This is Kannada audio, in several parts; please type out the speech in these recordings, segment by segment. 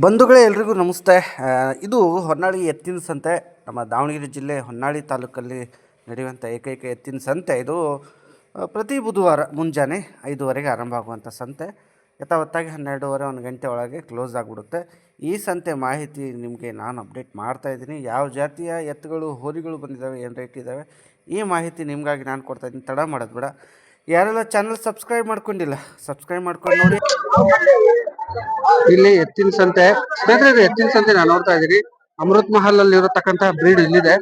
ಬಂಧುಗಳೇ ಎಲ್ರಿಗೂ ನಮಸ್ತೆ. ಇದು ಹೊನ್ನಾಳಿ ಎತ್ತಿನ ಸಂತೆ. ನಮ್ಮ ದಾವಣಗೆರೆ ಜಿಲ್ಲೆ ಹೊನ್ನಾಳಿ ತಾಲೂಕಲ್ಲಿ ನಡೆಯುವಂಥ ಏಕೈಕ ಎತ್ತಿನ ಸಂತೆ. ಇದು ಪ್ರತಿ ಬುಧವಾರ ಮುಂಜಾನೆ ಐದುವರೆಗೆ ಆರಂಭ ಆಗುವಂಥ ಸಂತೆ. ಯಥಾವತ್ತಾಗಿ ಹನ್ನೆರಡೂವರೆ, ಒಂದು ಗಂಟೆ ಒಳಗೆ ಕ್ಲೋಸ್ ಆಗಿಬಿಡುತ್ತೆ. ಈ ಸಂತೆ ಮಾಹಿತಿ ನಿಮಗೆ ನಾನು ಅಪ್ಡೇಟ್ ಮಾಡ್ತಾ ಇದ್ದೀನಿ. ಯಾವ ಜಾತಿಯ ಎತ್ತುಗಳು, ಹೋರಿಗಳು ಬಂದಿದ್ದಾವೆ, ಏನು ರೇಟ್ ಇದ್ದಾವೆ, ಈ ಮಾಹಿತಿ ನಿಮಗಾಗಿ ನಾನು ಕೊಡ್ತಾ ಇದ್ದೀನಿ. ತಡ ಮಾಡೋದು ಬೇಡ. ಯಾರೆಲ್ಲ ಚಾನಲ್ ಸಬ್ಸ್ಕ್ರೈಬ್ ಮಾಡ್ಕೊಂಡಿಲ್ಲ, ಸಬ್ಸ್ಕ್ರೈಬ್ ಮಾಡ್ಕೊಂಡು ನೋಡಿ. ಇಲ್ಲಿ ಎತ್ತಿನ ಸಂತೆ, ಸ್ನೇಹಿತರೆ ಎತ್ತಿನ ಸಂತೆ ನಾನು ನೋಡ್ತಾ ಇದ್ದೀನಿ. ಅಮೃತ್ ಮಹಲ್ ಅಲ್ಲಿ ಇರತಕ್ಕಂತಹ ಬ್ರೀಡ್ ಇಲ್ಲಿದೆ.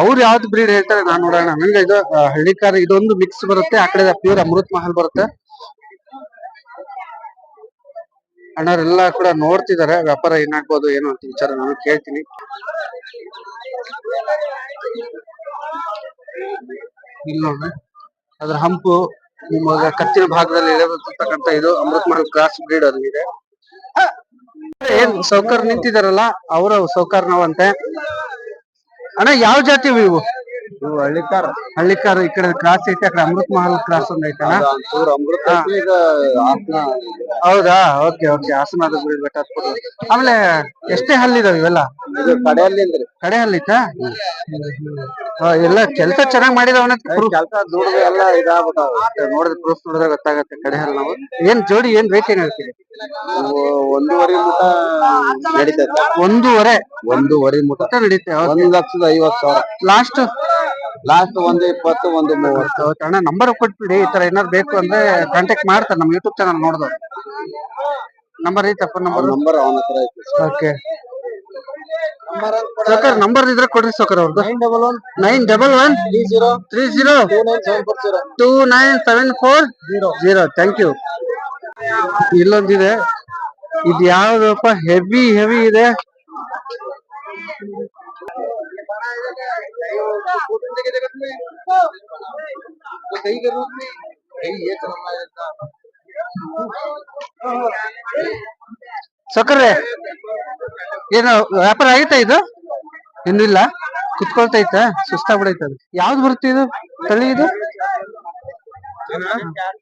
ಅವ್ರು ಯಾವ್ದು ಬ್ರೀಡ್ ಹೇಳ್ತಾರೆ ನಾನು ನೋಡೋಣ. ನನಗೆ ಇದು ಹಳ್ಳಿಕಾರ ಇದೊಂದು ಮಿಕ್ಸ್ ಬರುತ್ತೆ, ಆ ಕಡೆ ಪ್ಯೂರ್ ಅಮೃತ್ ಮಹಲ್ ಬರುತ್ತೆ. ಅಣ್ಣರೆಲ್ಲ ಕೂಡ ನೋಡ್ತಿದ್ದಾರೆ, ವ್ಯಾಪಾರ ಏನಾಗ್ಬೋದು, ಏನು ಅಂತ ವಿಚಾರ ನಾನು ಕೇಳ್ತೀನಿ. ಇಲ್ಲ ಅದ್ರ ಹಂಪು ನಿಮಗೆ ಕತ್ತಿನ ಭಾಗದಲ್ಲಿ ಇರತಕ್ಕಂತ ಇದು ಅಮೃತ್ ಮಹಲ್ ಕ್ರಾಸ್ ಬ್ರೀಡ್ ಅಲ್ಲಿದೆ ಏನ್ ಸೌಕರ್ ನಿಂತಿದಾರಲ್ಲ ಅವರ ಸೌಕರ್ ನಾವಂತೆ. ಅಣ್ಣ ಯಾವ ಜಾತಿ ಇವು ಇವು? ಹಳ್ಳಿಕಾರ. ಹಳ್ಳಿಕಾರ ಈ ಕಡೆ ಕ್ರಾಸ್ ಐತೆ ಅಕಡೆ ಅಮೃತ್ ಮಹಲ್ ಕ್ರಾಸ್ ಒಂದ್ ಐತೆ ಒಂಚೂರು ಅಮೃತ ಐತಿ, ಈಗ ಹೌದಾ? ಓಕೆ ಓಕೆ ಹಾಸನದ ಬ್ರೀಡ್ ಬೆಟ್ಟ. ಆಮೇಲೆ ಎಷ್ಟೇ ಹಲ್ಲಿದಾವ ಇವೆಲ್ಲ? ಕಡೆ ಹಲ್ಲಿ ಕಡೆ ಹಲ್ಲಿತ್ತಾ ಆ, ಎಲ್ಲ ಕೆಲಸ ಚೆನ್ನಾಗ್ ಮಾಡಿದವನ ಕೆಲಸ ದುಡ್ದು ಎಲ್ಲ ಇದಾಗ್ಬಿಟ್ಟಾವ ನೋಡಿದ್ರೆ ಪ್ರೂಫ್ ನೋಡಿದ್ರೆ ಗೊತ್ತಾಗತ್ತೆ ಕಡೆ ಹಲ್ಲು ನಾವು. ಏನ್ ಜೋಡಿ ಏನ್ ರೇಟ್ ಏನ್ ಹೇಳ್ತೀರಿ? ಒಂದೂವರೆ ಮುಟ ನಡೀತೈತೆ. ಒಂದೂವರೆ? ಒಂದೂವರೆ ಮುಟ. ನಡೀತೆ ಒಂದ್ ಲಕ್ಷದ ಐವತ್ ಸಾವಿರ. ಲಾಸ್ಟ್ ಲಾಸ್ಟ್ ಒಂದು ಇಪ್ಪತ್ತು ಒಂದು ಮೂವತ್ತು. ಅಣ್ಣ ನಂಬರ್ ಕೊಟ್ಬಿಡಿ ಈ ತರ ಏನಾದ್ರು ಬೇಕು ಅಂದ್ರೆ ಕಾಂಟ್ಯಾಕ್ಟ್ ಮಾಡ್ತಾರೆ ನಮ್ಮ ಯೂಟ್ಯೂಬ್ ಚಾನಲ್ ನೋಡಿದವ್ರು. ನಂಬರ್ ಐತಪ್ಪ ನಂಬರ್ ನಂಬರ್ ಅವನ ಹತ್ರ ಐತೆ. ಓಕೆ ಸೋಕರ್ ನಂಬರ್ ಇದ್ರೆ ಕೊಡ್ರಿ ಸೌಕರ್ ಅವ್ರದ್ದು nine double one. Nine double one three zero. Three zero two nine seven four zero. Zero. Thank you. ಇಲ್ಲೊಂದಿದೆ. ಇದು ಯಾವ್ದಪ್ಪ? ಹೆವಿ ಹೆವಿ ಇದೆ. ಸಕ್ಕರೆ ಏನು ವ್ಯಾಪಾರ ಆಗೈತಾ ಇದು? ಇನ್ನೂ ಇಲ್ಲ. ಕುತ್ಕೊಳ್ತೈತ ಸುಸ್ತಾಗ್ಬಿಡೈತ ಅದು. ಯಾವ್ದು ಬರುತ್ತೆ ಇದು? ತಳಿ ಇದು?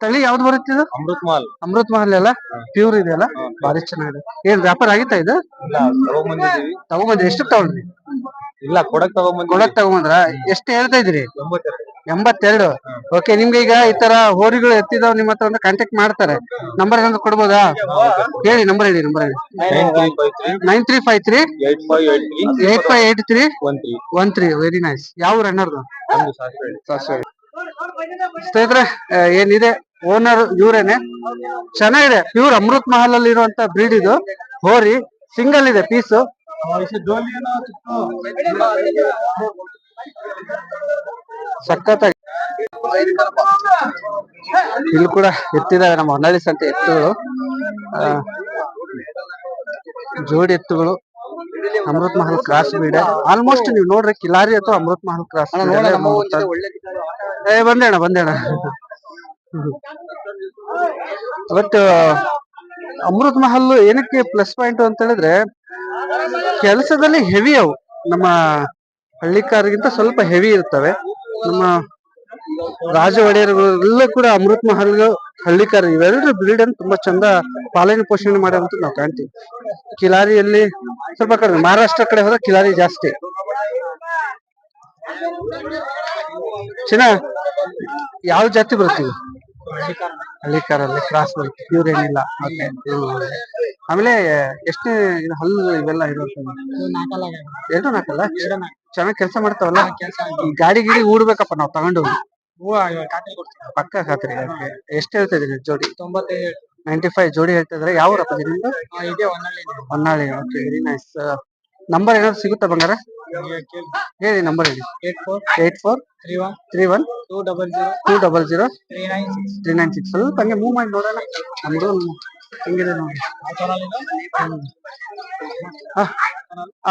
ತಳಿ ಯಾವ್ದು ಬರುತ್ತೆ ಇದು? ಅಮೃತ್ ಮಹಲ್. ಅಮೃತ್ ಮಹಲ್ ಎಲ್ಲ ಪ್ಯೂರ್ ಇದೆ ಅಲ್ಲ? ಭಾರಿ ಚೆನ್ನಾಗಿದೆ. ಏನ್ ವ್ಯಾಪಾರ ಆಗಿತ್ತಾ ಇದು? ತಗೊಂಬಂದ್ರಿ ಎಷ್ಟು ತಗೊಂಡ್ರಿ? ಇಲ್ಲ ಕೊಡಕ್ ತಗೊಂಬಂದ್ ಕೊಡಕ್ ತಗೊಂಬಂದ್ರ ಎಷ್ಟು ಹೇಳ್ತಾ ಇದ್ರಿ? ಎಂಬತ್ತೆರಡು. ಓಕೆ ನಿಮ್ಗೆ ಈಗ ಈ ತರ ಹೋರಿಗಳು ಎತ್ತಿದಾವ್ ನಿಮ್ಮ ಹತ್ರ ಕಾಂಟ್ಯಾಕ್ಟ್ ಮಾಡ್ತಾರೆ. ನಂಬರ್ ಏನಾದ್ರು ಕೊಡ್ಬೋದಾ? ಹೇಳಿ ನಂಬರ್ ಹೇಳಿ ನಂಬರ್ ಹೇಳಿ. Nine three five three eight five eight three one three very nice ಯಾವ ರನ್ನರ್ದು ಸ್ನೇಹಿತರೆ ಏನಿದೆ? ಓನರ್ ಇವ್ರೇನೆ. ಚೆನ್ನಾಗಿದೆ. ಪ್ಯೂರ್ ಅಮೃತ್ ಮಹಲ್ ಅಲ್ಲಿ ಇರುವಂತ ಬ್ರೀಡ್ ಇದು. ಹೋರಿ ಸಿಂಗಲ್ ಇದೆ ಪೀಸು ಸಖತ್ತಾಗಿ ಇಲ್ಲಿ ಕೂಡ ಎತ್ತಿದಾವೆ ನಮ್ಮ ಹೊನ್ನಾಳಿ ಸಂತೆ ಎತ್ತುಗಳು. ಜೋಡಿ ಎತ್ತುಗಳು. Amrit Mahal cross breed. Almost ನೀವು ನೋಡ್ರಿ ಕಿಲಾರಿ ಅಥವಾ ಅಮೃತ್ ಮಹಲ್ ಕ್ರಾಸ್ ಏ ಬಂದೇಣ ಬಂದೇಣ. ಬಟ್ ಅಮೃತ್ ಮಹಲ್ ಏನಕ್ಕೆ ಪ್ಲಸ್ ಪಾಯಿಂಟ್ ಅಂತ ಹೇಳಿದ್ರೆ ಕೆಲಸದಲ್ಲಿ ಹೆವಿ ಅವು. ನಮ್ಮ ಹಳ್ಳಿಕಾರಿಗಿಂತ ಸ್ವಲ್ಪ ಹೆವಿ ಇರ್ತವೆ. ನಮ್ಮ ರಾಜ ಒಡೆಯರ್ಗಳೆಲ್ಲ ಕೂಡ ಅಮೃತ್ ಮಹಲ್ ಹಳ್ಳಿಕಾರ ಇವೆರಡು ಬ್ರೀಡ್ ಅನ್ನು ತುಂಬಾ ಚಂದ ಪಾಲನೆ ಪೋಷಣೆ ಮಾಡುವಂತ ನಾವು ಕಾಣ್ತೀವಿ. ಕಿಲಾರಿಯಲ್ಲಿ ಸ್ವಲ್ಪ ಕಡಿಮೆ ಮಹಾರಾಷ್ಟ್ರ ಕಡೆ ಹೋದ್ರೆ ಕಿಲಾರಿ ಜಾಸ್ತಿ. ಚಿನ್ನ ಯಾವ ಜಾತಿ ಬರ್ತೀವಿ ಹಳ್ಳಿಕಾರಲ್ಲಿ ಕ್ರಾಸ್ ಬರುತ್ತೆ. ಪ್ಯೂರ್ ಏನಿಲ್ಲ. ಓಕೆ ಆಮೇಲೆ ಎಷ್ಟು ಇದು ಹಲ್ಲು ಇವೆಲ್ಲ ಇರುತ್ತೆ ಎರಡು ನಾಲ್ಕಲ್ಲ ಚೆನ್ನಾಗಿ ಕೆಲಸ ಮಾಡ್ತಾವಲ್ಲ? ಗಾಡಿ ಗಿಡಿ ಊಡ್ಬೇಕಪ್ಪ ನಾವು ತಗೊಂಡು ಪಕ್ಕ ಖಾತ್ರಿ ಎಷ್ಟು ಹೇಳ್ತಾ ಇದ್ರಿ ಜೋಡಿ? ನೈಂಟಿ ಫೈವ್ ಜೋಡಿ ಹೇಳ್ತಾ ಇದ್ರೆ ಯಾವ ಊರಪ್ಪ ನಿಮ್ದು? Honnali okay very nice number ಏನಾದ್ರು ಸಿಗುತ್ತಾ ಬಂಗಾರ? ಹೇಳಿ ನಂಬರ್ ಹೇಳಿ. Eight four three one two double zero three nine six ಸ್ವಲ್ಪ ಹಂಗೆ ಮೂವ್ ಮಾಡಿ ನೋಡೋಣ. ನಮ್ದು ಹೆಂಗಿದೆ ನೋಡಿ.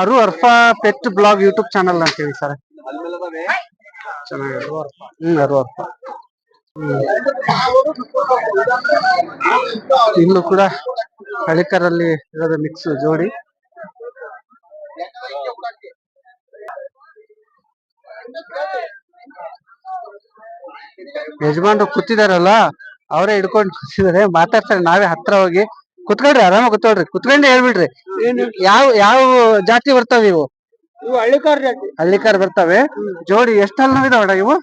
ಅರು ಅರ್ಫ ಪೆಟ್ ಬ್ಲಾಗ್ ಯೂಟ್ಯೂಬ್ ಚಾನಲ್ ಅಂತ ಹೇಳಿ ಸರ್. ಚೆನ್ನಾಗಿದೆ. ಹ್ಮ್, ಅರು ಅರ್ಫ. ಇಲ್ಲೂ ಕೂಡ ಹಳಿಕರಲ್ಲಿ ಇರೋದು ಮಿಕ್ಸ್ ಜೋಡಿ. ಯಜಮಾನ್ರು ಕೂತಿದಾರಲ್ಲ ಅವರೇ ಹಿಡ್ಕೊಂಡು ಕೂತಿದಾರೆ ಮಾತಾಡ್ತಾರೆ ನಾವೇ ಹತ್ರ ಹೋಗಿ. ಕುತ್ಕೊಳ್ರಿ ಆರಾಮ ಕುತ್ಕೊಳ್ರಿ. ಕುತ್ಕೊಂಡು ಹೇಳ್ಬಿಡ್ರಿ. ಯಾವ ಯಾವ ಜಾತಿ ಬರ್ತಾವ ಇವು ಹಳ್ಳಿಕಾರ ಹಳ್ಳಿಕಾರ್ ಜಾತಿ. ಹಳ್ಳಿಕಾರ್ ಬರ್ತವೆ. ಜೋಡಿ ಎಷ್ಟು ಹಲ್ಲು ಇದಾವಣ ಇವು?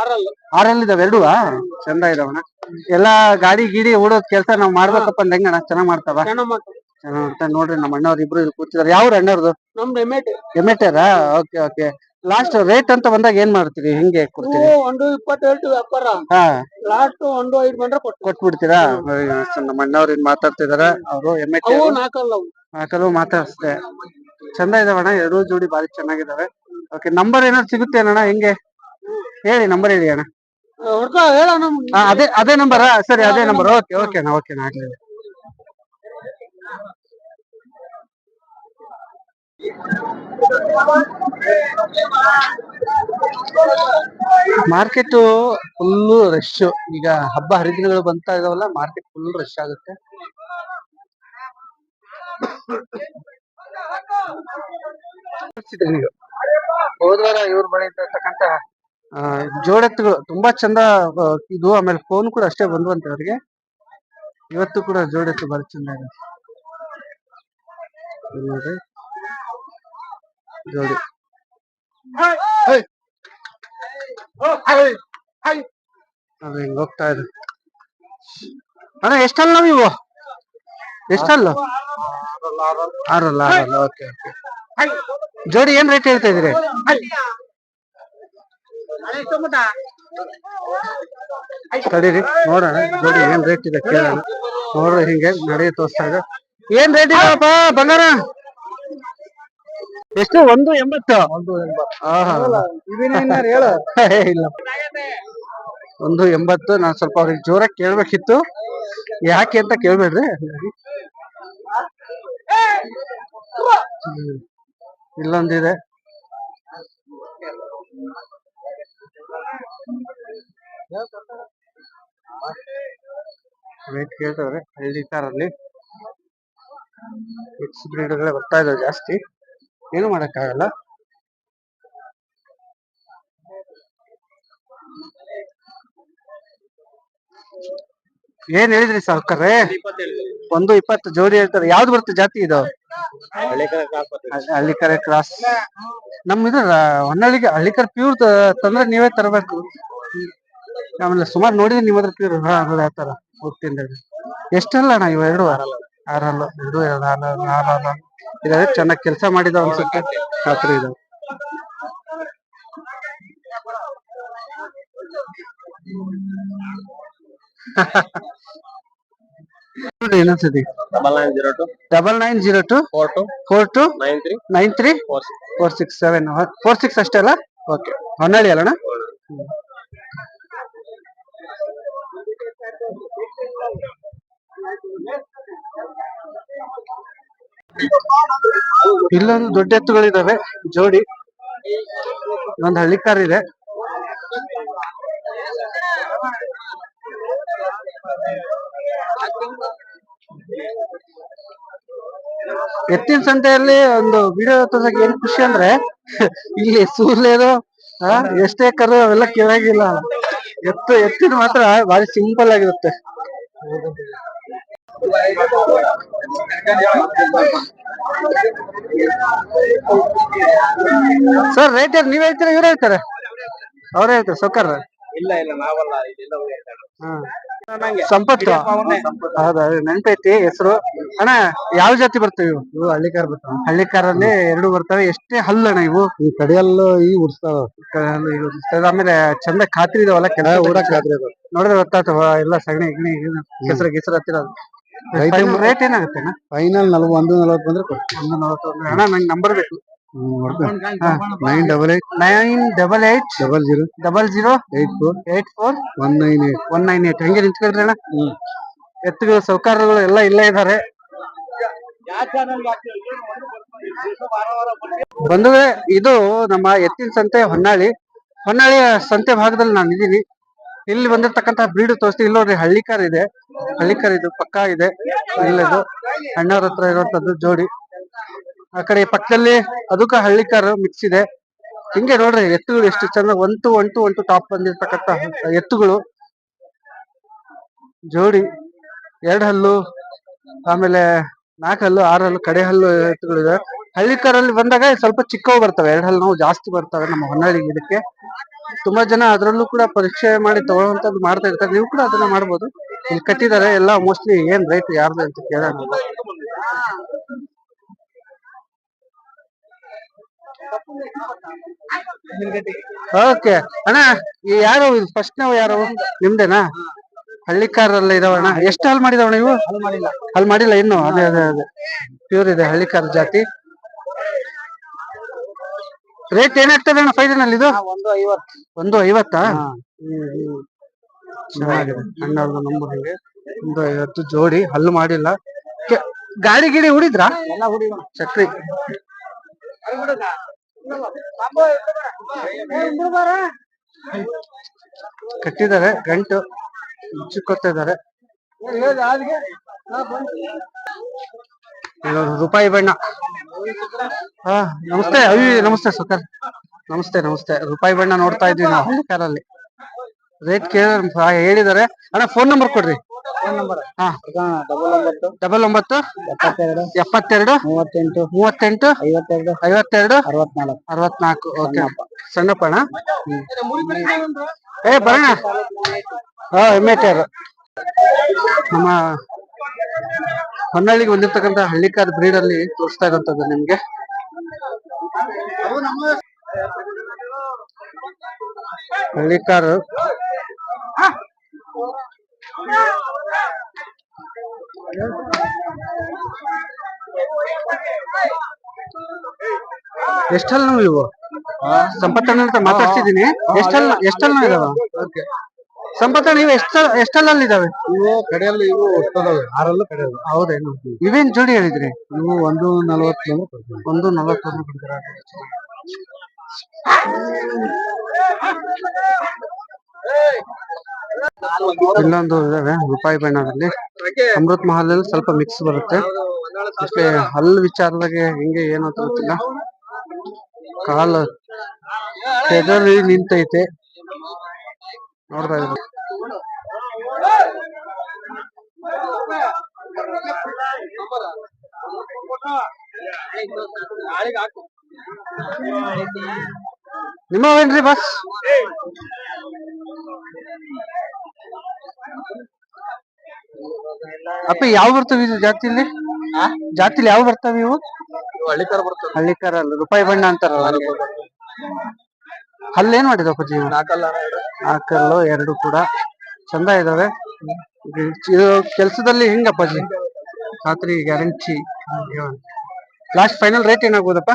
ಆರಲ್ ಆರಲ್ಲಿ. ಇದಾವೆ ಎರಡುವಾ? ಚಂದ ಇದಾವಣ ಎಲ್ಲಾ ಗಾಡಿ ಗೀಡಿ ಓಡೋದ್ ಕೆಲ್ಸ ನಾವ್ ಮಾಡ್ಬೇಕಪ್ಪ ಅಂದ್ರೆ ಹೆಂಗಣ ಚೆನ್ನಾಗ್ ಮಾಡ್ತಾವ. ನೋಡ್ರಿ ನಮ್ಮ ಅಣ್ಣವ್ರ ಇಬ್ರು ಇಲ್ಲಿ ಕೂತಿದಾರೆ. ಯಾವ ಅಣ್ಣವ್ರದು? ನಮ್ದು ಎಮೆಟ್ ಎಮೆಟರಾ ಓಕೆ ಓಕೆ. ಲಾಸ್ಟ್ ರೇಟ್ ಅಂತ ಬಂದಾಗ ಏನ್ ಮಾಡ್ತೀರಿ? ಹೆಂಗೆ ಕೊಡ್ತೀರಿ? ಒಂದು ಇಪ್ಪತ್ತೇಳು ವ್ಯಾಪಾರ. ಹಾ. ಲಾಸ್ಟ್ ಒಂದು ಐದು ಬಂದ್ರೆ ಕೊಟ್ಬಿಡ್ತೀರಾ? ನಮ್ಮ ಅಣ್ಣವ್ರ ಇನ್ ಮಾತಾಡ್ತಿದಾರ. ಅವರು ಎಮೆಟ್ ನಾಲ್ಕಲ್ಲ ಹಾಕಲು ಮಾತಾಡ್ಸ್ದೆ. ಚಂದ ಇದಾವಣ್ಣ ಎರಡು ಜೋಡಿ ಬಾರಿ ಚೆನ್ನಾಗಿದಾವೆ. ಓಕೆ ನಂಬರ್ ಏನಾದ್ರು ಸಿಗುತ್ತೆ ಅಣ್ಣ ಹೆಂಗೆ? ಹೇಳಿ ನಂಬರ್ ಹೇಳಿ ಅಣ್ಣ. ಅದೇ ಅದೇ ನಂಬರ್ ಸರಿ ಅದೇ ನಂಬರ್ ಓಕೆ ಓಕೆ ಅಣ್ಣ ಓಕೆ ಅಣ್ಣ ಆಗ್ಲಿ. ಮಾರ್ಕೆಟ್ ಫುಲ್ ರಶ್ ಈಗ ಹಬ್ಬ ಹರಿದಿನಗಳು ಬಂತಾ ಇದಾವಲ್ಲ ಮಾರ್ಕೆಟ್ ಫುಲ್ ರಶ್ ಆಗುತ್ತೆ. ಹೋದ್ವಾರ ಇವ್ರ ಬಳಿ ಇರ್ತಕ್ಕಂತ ಜೋಡೆತ್ತುಗಳು ತುಂಬಾ ಚಂದ ಇದು ಆಮೇಲೆ ಫೋನ್ ಕೂಡ ಅಷ್ಟೇ ಬಂದ್ವಂತೆ ಅವ್ರಿಗೆ. ಇವತ್ತು ಕೂಡ ಜೋಡೆತ್ತು ಬಹಳ ಚಂದ ಇದೆ. ಜೋಡಿ ಅದು ಹಿಂಗ್ ಹೋಗ್ತಾ ಇದೆ ಅಣ್ಣ ಎಷ್ಟಲ್ಲ ನಾವು? ಎಷ್ಟಲ್ಲ? ಆರಲ್ಲ ಆರಲ್ಲ. Okay okay. ಜೋಡಿ ಏನ್ ರೇಟ್ ಹೇಳ್ತಾ ಇದ್ರಿ ತಡೀರಿ ನೋಡೋಣ. ಜೋಡಿ ಏನ್ ರೇಟ್ ಇದೆ ಕೇಳೋಣ. ನೋಡ್ರಿ ಹಿಂಗೆ ನಡೆಯ ತೋರಿಸ್ತಾ ಇದೆ. ಏನ್ ರೇಟ್ ಇದೆಯಪ್ಪ ಬಂಗಾರ? ಎಷ್ಟು? ಒಂದು ಎಂಬತ್ತು. ಏ, ಇಲ್ಲ. ಒಂದು ಎಂಬತ್ತು ನಾನ್ ಸ್ವಲ್ಪ ಅವ್ರಿಗೆ ಜೋರಾಗಿ ಕೇಳ್ಬೇಕಿತ್ತು. ಯಾಕೆ ಅಂತ ಕೇಳ್ಬೇಡ್ರಿ. ಇಲ್ಲೊಂದಿದೆ. ರೇಟ್ ಕೇಳ್ತವ್ರೆ. ಮಿಕ್ಸ್ ಬ್ರೀಡ್ಗಳೇ ಬರ್ತಾ ಇದಾವೆ ಜಾಸ್ತಿ. ಏನು ಮಾಡಕ್ಕಾಗಲ್ಲ? ಏನ್ ಹೇಳಿದ್ರಿ ಸರ್ಕಾರ ಒಂದು ಇಪ್ಪತ್ತು ಜೋಡಿ ಹೇಳ್ತಾರೆ. ಯಾವ್ದು ಬರುತ್ತೆ ಜಾತಿ ಇದು? ಹಳ್ಳಿ- ಹಳ್ಳಿಕರೆ ಕ್ರಾಸ್. ನಮ್ ಇದು ಹೊನ್ನಳ್ಳಿಗೆ ಹಳ್ಳಿಕರ್ ಪ್ಯೂರ್ ತಂದ್ರೆ ನೀವೇ ತರಬೇಕು. ಆಮೇಲೆ ಸುಮಾರು ನೋಡಿದ್ರೆ ನಿಮ್ಮ ಹತ್ರ ಪ್ಯೂರ್ ತರ ಹೋಗ್ತೀನಿ ಎಷ್ಟಲ್ಲ ಅಣ್ಣ ಇವ ಎರಡು? ಆರಲ್ಲ. ಎರಡು ಎರಡು, ಆರಲ್ಲ ಆರಲ್ಲ. ಇದಾವೆ ಚೆನ್ನಾಗಿ ಕೆಲಸ ಮಾಡಿದ ಅನ್ಸುತ್ತೆ. ಖಾತ್ರಿ ಇದು ನೋಡಿ ಇನ್ನೊಂದ್ಸತಿ. Double nine zero two four two nine three four six seven, four six ಅಷ್ಟೇ ಅಲ್ಲ? ಓಕೆ. ಹೊನ್ನಾಳಿ ಅಲ್ಲಣ್ಣ? ಇಲ್ಲೊಂದು ದೊಡ್ಡ ಎತ್ತುಗಳಿದಾವೆ. ಜೋಡಿ ಒಂದು ಹಳ್ಳಿ ಕಾರ್ ಇದೆ. ಎತ್ತಿನ ಸಂತೆಯಲ್ಲಿ ಒಂದು ವಿಡಿಯೋ ತೋರ್ಸಕ್ಕೆ ಏನ್ ಖುಷಿ ಅಂದ್ರೆ, ಇಲ್ಲಿ ಸೂರ್ಲೇದು ಎಷ್ಟೇ ಕರು ಅವೆಲ್ಲ ಕೇಳಾಗಿಲ್ಲ. ಎತ್ತು ಎತ್ತಿನ ಮಾತ್ರ ಬಾರಿ ಸಿಂಪಲ್ ಆಗಿರುತ್ತೆ. ಸರ್ ರೇಟ್ ನೀವ್ ಹೇಳ್ತೀರಾ ಇವ್ರು ಹೇಳ್ತಾರೆ? ಅವ್ರೇ ಹೇಳ್ತಾರೆ ಸೌಕರ್ ಇಲ್ಲ ಇಲ್ಲ ನಾವಲ್ಲ ಇದೆಲ್ಲ ಸಂಪತ್ತು. ಹೌದಾ ನೆನ್ಪೈತಿ ಹೆಸರು. ಅಣ್ಣ ಯಾವ ಜಾತಿ ಬರ್ತವೆ ಇವು? ಹಳ್ಳಿಕಾರ ಹಳ್ಳಿಕಾರ್ ಬರ್ತವೆ. ಹಳ್ಳಿಕಾರಲ್ಲಿ ಎರಡು ಬರ್ತವೆ ಎಷ್ಟೇ ಹಲ್ಲಣ್ಣ ಇವು? ಈ ಕಡೆಯಲ್ಲ ಈ ಉಡ್ಸ್ತಾವ. ಆಮೇಲೆ ಚಂದ ಖಾತ್ರಿ ಇದಾವಲ್ಲ ಕೆಲಸ ನೋಡಿದ್ರೆ ಗೊತ್ತಾಗ್ತವ ಎಲ್ಲ ಸಗಣಿ ಗಿಣಿ ಕೆಸರು ಗಿಸರು ಹತ್ತಿರೋದು ರೇಟ್ ಏನಾಗುತ್ತೆ ಅಣ್ಣ ಫೈನಲ್ ನಲ್ವ ಒಂದು ನಲವತ್ತು ಬಂದ್ರೆ ಕೊಡ್ತೀನಿ ಒಂದು ನಲವತ್ತೊಂದು. ಅಣ್ಣ ನಂಗೆ ನಂಬರ್ ಬೇಕು. Nine double eight nine double eight double zero double zero eight four eight four one nine eight one nine eight ಹಂಗೆ ನಿಂತ್ಕೊಳ್ರಿ ಅಣ್ಣ? ಎತ್ತುಗಳು ಸೌಕರ್ಯಗಳು ಎಲ್ಲ ಇಲ್ಲೇ ಇದಾರೆ. ಬಂದ್ರೆ ಇದು ನಮ್ಮ ಎತ್ತಿನ ಸಂತೆ ಹೊನ್ನಾಳಿ. ಹೊನ್ನಾಳಿಯ ಸಂತೆ ಭಾಗದಲ್ಲಿ ನಾನು ಇದ್ದೀನಿ ಇಲ್ಲಿ ಬಂದಿರ್ತಕ್ಕಂತ ಬ್ರೀಡ್ ತೋರಿಸ್ತೀವಿ ಇಲ್ಲಿ ನೋಡ್ರಿ ಹಳ್ಳಿಕಾರ್ ಇದೆ. ಹಳ್ಳಿಕಾರ್ ಇದು ಪಕ್ಕ ಇದೆ. ಇಲ್ಲದು ಅಣ್ಣವ್ರ ಹತ್ರ ಇರುವಂತದ್ದು ಜೋಡಿ. ಆ ಕಡೆ ಪಕ್ಕದಲ್ಲಿ ಅದಕ್ಕ ಹಳ್ಳಿಕಾರ್ ಮಿಕ್ಸ್ ಇದೆ. ಹಿಂಗೆ ನೋಡ್ರಿ ಎತ್ತುಗಳು ಎಷ್ಟು ಚಂದ ಒಂಟು ಒಂಟು ಒಂಟು ಟಾಪ್ ಬಂದಿರ್ತಕ್ಕಂತ ಎತ್ತುಗಳು. ಜೋಡಿ. ಎರಡ್ ಹಲ್ಲು, ಆಮೇಲೆ ನಾಲ್ಕು ಹಲ್ಲು, ಆರು ಹಲ್ಲು, ಕಡೆ ಹಲ್ಲು ಹಳ್ಳಿ ಕಾರಲ್ಲಿ ಬಂದಾಗ ಸ್ವಲ್ಪ ಚಿಕ್ಕವು ಬರ್ತವೆ. ಎರಡು ಹಲ್ಲು ನೋವು ಜಾಸ್ತಿ ಬರ್ತವೆ ನಮ್ಮ ಹೊನ್ನಾಳಿ ಗಿಡಕ್ಕೆ ತುಂಬಾ ಜನ ಅದರಲ್ಲೂ ಕೂಡ ಪರೀಕ್ಷೆ ಮಾಡಿ ತಗೊಳ್ಳುವಂತದ್ದು ಮಾಡ್ತಾ ಇರ್ತಾರೆ. ನೀವು ಕೂಡ ಅದನ್ನ ಮಾಡ್ಬೋದು. ಇಲ್ಲಿ ಕಟ್ಟಿದ್ದಾರೆ ಎಲ್ಲ ಮೋಸ್ಟ್ಲಿ ಏನ್ ರೈಟ್ ಯಾರ್ದು ಅಂತ ಕೇಳೋಣ. ಓಕೆ ಅಣ್ಣ ಈ ಯಾರು ಫಸ್ಟ್ ನಾವು ಯಾರು? ನಿಮ್ದೇನಾ? ಹಳ್ಳಿಕಾರಲ್ಲ ಇದಾವಣ್ಣ. ಎಷ್ಟು ಹಾಲ್ ಮಾಡಿದವಣ್ಣ ಇವು ಹಾಲ್ ಮಾಡಿಲ್ಲ. ಇನ್ನು. ಅದೇ ಅದೇ ಅದೇ. ಪ್ಯೂರ್ ಇದೆ ಹಳ್ಳಿಕಾರ ಜಾತಿ. ರೇಟ್ ಏನಾಗ್ತದೆ ಅಣ್ಣ ಫೈನಲ್ ಇದು? ಒಂದು ಐವತ್ತು. ಒಂದು ಐವತ್ತಾ? ಚೆನ್ನಾಗಿದೆ. ಅಣ್ಣವ್ರದ್ದು ನಂಬರ್ ಹಂಗೆ. ಒಂದು ಐವತ್ತು ಜೋಡಿ ಹಲ್ಲು ಮಾಡಿಲ್ಲ. ಕೆ- ಗಾಡಿ ಗಿಡಿ ಹುಡಿದ್ರ ಚಕ್ರಿ. ಕಟ್ಟಿದ್ದಾರೆ ಗಂಟು ಮುಚ್ಚಿಕೊತ್ತಿದ್ದಾರೆ. ರೂಪಾಯಿ ಬಣ್ಣ. ಹಾ ನಮಸ್ತೆ ಅಯ್ಯ ನಮಸ್ತೆ ಸುಕರ್. ನಮಸ್ತೆ ನಮಸ್ತೆ. ರೂಪಾಯಿ ಬಣ್ಣ ನೋಡ್ತಾ ಇದ್ವಿ ನಾವು ಕಾರಲ್ಲಿ ರೇಟ್ ಕೇಳ ಹೇಳಿದಾರೆ ಅಣ್ಣ ಫೋನ್ ನಂಬರ್ ಕೊಡ್ರಿ. ಫೋನ್ ನಂಬರ್ ಹಾ. ಡಬಲ್ ಒಂಬತ್ತು. ಎಪ್ಪತ್ತೆರಡು. ಎಪ್ಪತ್ತೆರಡು. ಮೂವತ್ತೆಂಟು. ಮೂವತ್ತೆಂಟು. ಐವತ್ತೆರಡು. ಐವತ್ತೆರಡು. ಅರವತ್ನಾಲ್ಕು. ಅರವತ್ನಾಲ್ಕು. ಓಕೆ ಸಣ್ಣಪ್ಪಣ ಏ ಬರೋಣ. ಹಾ ಎಮ್ಮೆಟರ್ ನಮ್ಮ ಹೊನ್ನಳ್ಳಿಗೆ ಬಂದಿರ್ತಕ್ಕಂಥ ಹಳ್ಳಿಕಾರ್ ಬ್ರೀಡ್ ಅಲ್ಲಿ ತೋರಿಸ್ತಾ ಇರೋದು ನಿಮ್ಗೆ. ಹಳ್ಳಿಕಾರು. ಎಷ್ಟಲ್ ನಾವು ಇವು? ಸಂಪತ್ತಣ್ಣ ಅಂತ ಮಾತಾಡ್ತಿದ್ದೀನಿ ಎಷ್ಟಲ್ ಎಷ್ಟಲ್ ನಾವು ಇದಾವ? ಸಂಪತ್ತಣ್ಣ ಇವು ಎಷ್ಟ ಎಷ್ಟಲ್ಲಿ ಇದಾವೆ ಇವು ಕಡೆಯಲ್ಲಿ ಇವು ಒಟ್ಟದವೆ ಆರಲ್ಲೂ ಕಡೆಯಲ್ಲ. ಹೌದೇನು? ಇವೇನ್ ಜೋಡಿ ಹೇಳಿದ್ರಿ? ಇವು ಒಂದು ನಲವತ್ತು ಒಂದು ನಲವತ್ತೊಂದು ಕೊಡ್ತೀರ? ಇಲ್ಲೊಂದು ಇದಾವೆ ರೂಪಾಯಿ ಬಣ್ಣದಲ್ಲಿ. ಅಮೃತ್ ಮಹಲ್ ಅಲ್ಲಿ ಸ್ವಲ್ಪ ಮಿಕ್ಸ್ ಬರುತ್ತೆ. ಮತ್ತೆ ಹಲ್ಲು ವಿಚಾರದಾಗೆ ಹೆಂಗೆ ಏನು ಅಂತ ಗೊತ್ತಿಲ್ಲ. ಕಾಲು ನಿಂತೈತೆ. ನೋಡ್ತಾ ಇದ್ದೀನಿ. ನಿಮ್ಮವೇನ್ರಿ ಬಸ್ ಅಪ್ಪ ಯಾವ ಬರ್ತವೆ ಇದು ಜಾತಿಲಿ ಜಾತಿಲಿ ಯಾವ ಬರ್ತವೆ ಇವು ಹಳ್ಳಿಕಾರ ಬರ್ತವೆ ಹಳ್ಳಿಕಾರ ಅಲ್ಲ ರೂಪಾಯಿ ಬಣ್ಣ ಅಂತಾರಲ್ಲ ಹಂಗೆ. ಮಾಡಿದಪ್ಪ ಮಾಡಿದ ಅಪ್ಪಾಜಿ? ನಾಲ್ಕಲ್ಲ ನಾಲ್ಕಲ್ಲು ಎರಡು ಕೂಡ. ಚಂದ ಇದಾವೆ. ಇದು ಕೆಲ್ಸದಲ್ಲಿ ಹೆಂಗ ಅಪ್ಪಾಜಿ? ಖಾತ್ರಿ ಗ್ಯಾರಂಟಿ ಲಾಸ್ಟ್ ಫೈನಲ್ ರೇಟ್ ಏನಾಗ್ಬೋದಪ್ಪ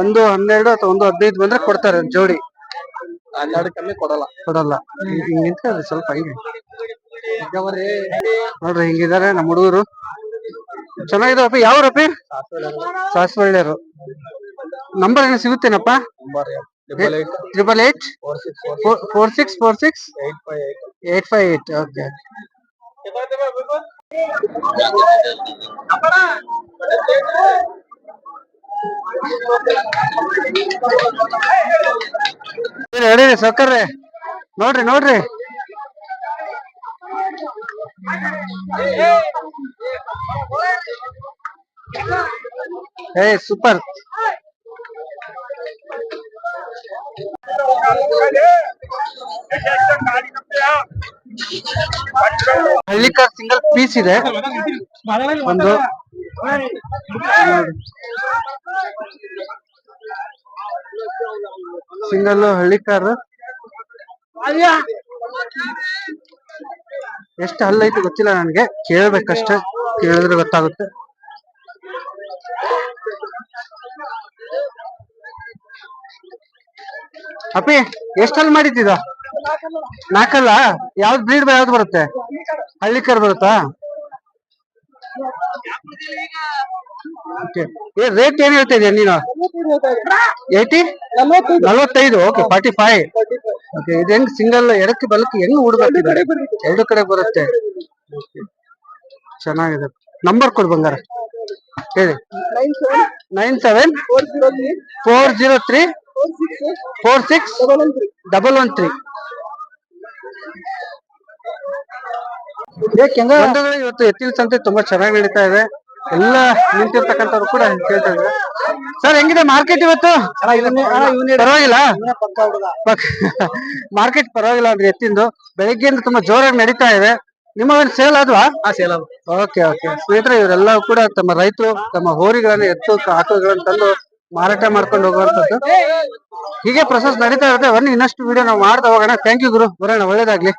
ಒಂದು ಹನ್ನೆರಡು. ಅಥವಾ ಒಂದು ಹದಿನೈದು ಬಂದ್ರೆ ಕೊಡ್ತಾರೆ ಜೋಡಿ. ಹನ್ನೆರಡು ಕಮ್ಮಿ ಕೊಡಲ್ಲ. ಕೊಡಲ್ಲ. ಹಿಂಗ್ ಸ್ವಲ್ಪ ಹಿಂಗೆ. ನೋಡ್ರಿ ಹಿಂಗಿದಾರೆ ನಮ್ಮ ಹುಡುಗರು. ಚೆನ್ನಾಗಿದಾವಪ್ಪ ಯಾವ್ರಪ್ಪಿ ಸಾಸ್ವಳ್ಳಿಯರು ನಂಬರ್ ಏನು ಸಿಗುತ್ತೇನಪ್ಪ? Double eight four six four six eight five eight okay ಹೇಳಿ ಸೌಕರ್ಯ? ನೋಡ್ರಿ ನೋಡ್ರಿ. ಏ ಸೂಪರ್ ಹಳ್ಳಿಕಾರ್ ಸಿಂಗಲ್ ಪೀಸ್ ಇದೆ. ಒಂದು. ಸಿಂಗಲ್ ಹಳ್ಳಿಕಾರ್. ಎಷ್ಟು ಹಲ್ಲೈತೆ ಗೊತ್ತಿಲ್ಲ ನನಗೆ. ಕೇಳ್ಬೇಕಷ್ಟೇ. ಕೇಳಿದ್ರೆ ಗೊತ್ತಾಗುತ್ತೆ. ಅಪ್ಪಿ ಎಷ್ಟು ಹಲ್ ಮಾಡಿದ್ದಿದ? ನಾಲ್ಕಲ್ಲ ಯಾವ್ದು ಬ್ರೀಡ್ ಯಾವ್ದು ಬರುತ್ತೆ? ಹಳ್ಳಿಕರ್ ಬರುತ್ತಾ? ರೇಟ್ ಏನ್ ಹೇಳ್ತಾ ಇದೀಯ ನೀನು? ಏಯ್ಟಿ ನಲ್ವತ್ತೈದು. ಓಕೆ ಫಾರ್ಟಿ ಫೈವ್ ಓಕೆ ಇದು ಹೆಂಗ್ ಸಿಂಗಲ್ ಎಡಕ್ಕೆ ಬಲಕ್ಕೆ ಹೆಂಗ್ ಹುಡ್ಬೇಕಿದ್ದಾರೆ ಎರಡು ಕಡೆ ಬರುತ್ತೆ. ಚೆನ್ನಾಗಿದೆ. ನಂಬರ್ ಕೊಡ್ ಬಂಗಾರ. ಹೇಳಿ. Nine seven four zero three four six double one three ಬಂಧುಗಳೇ, ಇವತ್ತು ಎತ್ತಿನ ಸಂತೆ ತುಂಬಾ ಚೆನ್ನಾಗಿ ನಡೀತಾ ಇದೆ. ಎಲ್ಲ ನಿಂತಿರ್ತಕ್ಕಂಥವ್ರು ಕೂಡ ಕೇಳ್ತಾ ಇದ್ದಾರೆ. ಸರ್ ಹೆಂಗಿದೆ ಮಾರ್ಕೆಟ್ ಇವತ್ತು? ಪರವಾಗಿಲ್ಲ. ಮಾರ್ಕೆಟ್ ಪರವಾಗಿಲ್ಲ? ಅಂದ್ರೆ ಎತ್ತಿಂದು. ಬೆಳಗ್ಗೆಯಿಂದ ತುಂಬಾ ಜೋರಾಗಿ ನಡೀತಾ ಇದೆ. ನಿಮ್ಮ ಒಂದು ಸೇಲ್ ಆದ್ವಾ? ಸೇಲ್ ಓಕೆ ಓಕೆ ಸ್ನೇಹಿತರೆ ಇವರೆಲ್ಲ ಕೂಡ ತಮ್ಮ ರೈತರು ತಮ್ಮ ಹೋರಿಗಳನ್ನ ಎತ್ತು ಆಟೋಗಳನ್ನ ತಂದು ಮಾರಾಟ ಮಾಡ್ಕೊಂಡು ಹೋಗುವಂತದ್ದು ಹೀಗೆ ಪ್ರೊಸೆಸ್ ನಡೀತಾ ಇರುತ್ತೆ. ಬನ್ನಿ ಇನ್ನಷ್ಟು ವಿಡಿಯೋ ನಾವು ಮಾಡ್ತಾ ಹೋಗೋಣ. ಥ್ಯಾಂಕ್ ಯು ಗುರು. ಬರೋಣ ಒಳ್ಳೇದಾಗ್ಲಿ.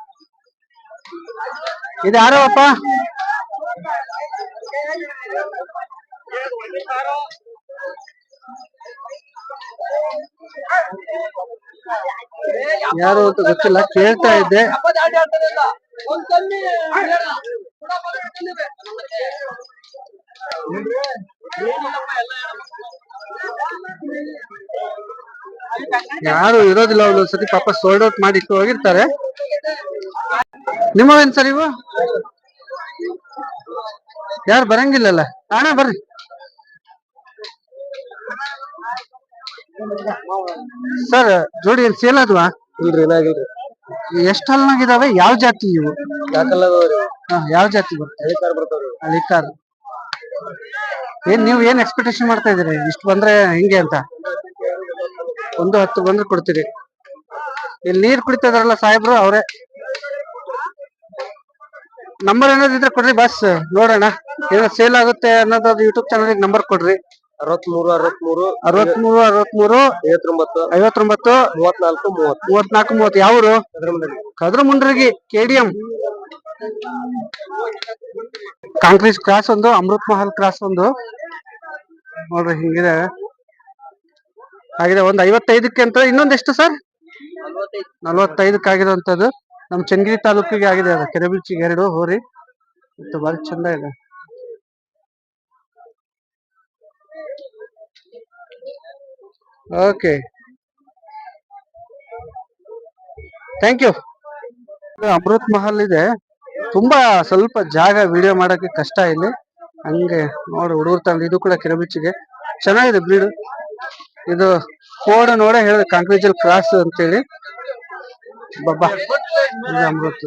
ಇದು ಯಾರೋ ಅಪ್ಪ? ಯಾರು ಅಂತ ಗೊತ್ತಿಲ್ಲ, ಕೇಳ್ತಾ ಇದ್ದೆ. ಯಾರು ಇರೋದಿಲ್ಲ, ಒಂದೊಂದ್ಸತಿ ಪಾಪ ಸೋಲ್ಡ್ ಔಟ್ ಮಾಡಿ ಇಟ್ಟು ಹೋಗಿರ್ತಾರೆ. ನಿಮ್ಮವೇನ್ ಸರ್ ಇವು ಯಾರು ಬರಂಗಿಲ್ಲಲ್ಲ? ಅಣ್ಣ, ಬರ್ರಿ. ಸರ್ ಜೋಡಿ ಏನ್ ಸೇಲ್ ಅದ್ವಾ ಇಲ್ರಿ ಇನ್ನಾಗಿಲ್ರಿ ಎಷ್ಟ್ ಹಲ್ನಾಗಿದಾವೆ ಯಾವ ಜಾತಿ ಇವು? ಯಾಕಲ್ಲ ಹಾ, ಯಾವ ಜಾತಿ ಬರ್ತಾರೆ ಹಳ್ಳಿ ಕಾರ್ ಬರ್ತಾವ್ರಿ ಅಲಿಕಾರ್ ಏನ್ ನೀವು ಏನ್ ಎಕ್ಸ್ಪೆಕ್ಟೇಷನ್ ಮಾಡ್ತಾ ಇದೀರಿ ಇಷ್ಟು ಬಂದ್ರೆ ಹಿಂಗೆ ಅಂತ? ಒಂದು ಹತ್ತು ಬಂದ್ರೆ ಕೊಡ್ತೀರಿ. ಇಲ್ಲಿ ನೀರ್ ಕುಡಿತಾ ಇದಾರಲ್ಲ ಸಾಹೇಬ್ರು ಅವರೇ. ನಂಬರ್ ಏನಾದ್ರು ಇದ್ರೆ ಕೊಡ್ರಿ ಬಸ್ ನೋಡೋಣ. ಏನೋ ಸೇಲ್ ಆಗುತ್ತೆ ಅನ್ನೋದು ಯೂಟ್ಯೂಬ್ ಚಾನಲ್ ನಂಬರ್ ಕೊಡ್ರಿ. ಅರವತ್ಮೂರು ಅರವತ್ಮೂರು ಅರವತ್ಮೂರು ಅರವತ್ಮೂರು ಐವತ್ತೊಂಬತ್ತು ಐವತ್ತೊಂಬತ್ತು ಮೂವತ್ನಾಲ್ಕು ಮೂವತ್ತು. ಮೂವತ್ನಾಲ್ಕು ಮೂವತ್ತು. ಯಾವ್ರು? ಕದ್ರ ಮುಂಡ್ರಿಗೆ ಕೆಡಿಎಂ ಕಾಂಕ್ರೀಟ್ ಕ್ರಾಸ್ ಒಂದು ಅಮೃತ್ ಮಹಲ್ ಕ್ರಾಸ್ ಒಂದು. ನೋಡ್ರಿ ಹಿಂಗಿದೆ. ಆಗಿದೆ ಒಂದ್ ಐವತ್ತೈದಕ್ಕೆ ಅಂತ. ಇನ್ನೊಂದೆಷ್ಟು ಸರ್? ನಲ್ವತ್ತೈದಕ್ಕೆ ಆಗಿರೋಂಥದ್ದು ನಮ್ ಚನ್ನಗಿರಿ ತಾಲೂಕಿಗೆ ಆಗಿದೆ ಅದು. ಕೆರೆಬಿಲ್ಚಿಗೆ ಎರಡು ಹೋರಿ. ಬಾರಿ ಚಂದ ಇದೆ. Okay thank you Amrit Mahal ಇದೆ. ತುಂಬಾ ಸ್ವಲ್ಪ ಜಾಗ ವಿಡಿಯೋ ಮಾಡೋಕೆ ಕಷ್ಟ ಇಲ್ಲಿ. ಹಂಗೆ ನೋಡಿ, ಹುಡುಗರು ತಂದು ಇದು ಕೂಡ ಕಿರಬಿಚ್ಚಿಗೆ. ಚೆನ್ನಾಗಿದೆ ಬ್ರೀಡ್ ಇದು ಕೋಡ್ ನೋಡ ಹೇಳಿದೆ ಕಾಂಕ್ರೀಜಲ್ ಕ್ರಾಸ್ ಅಂತೇಳಿ. ಬಾಬಾ ಅಮೃತ್.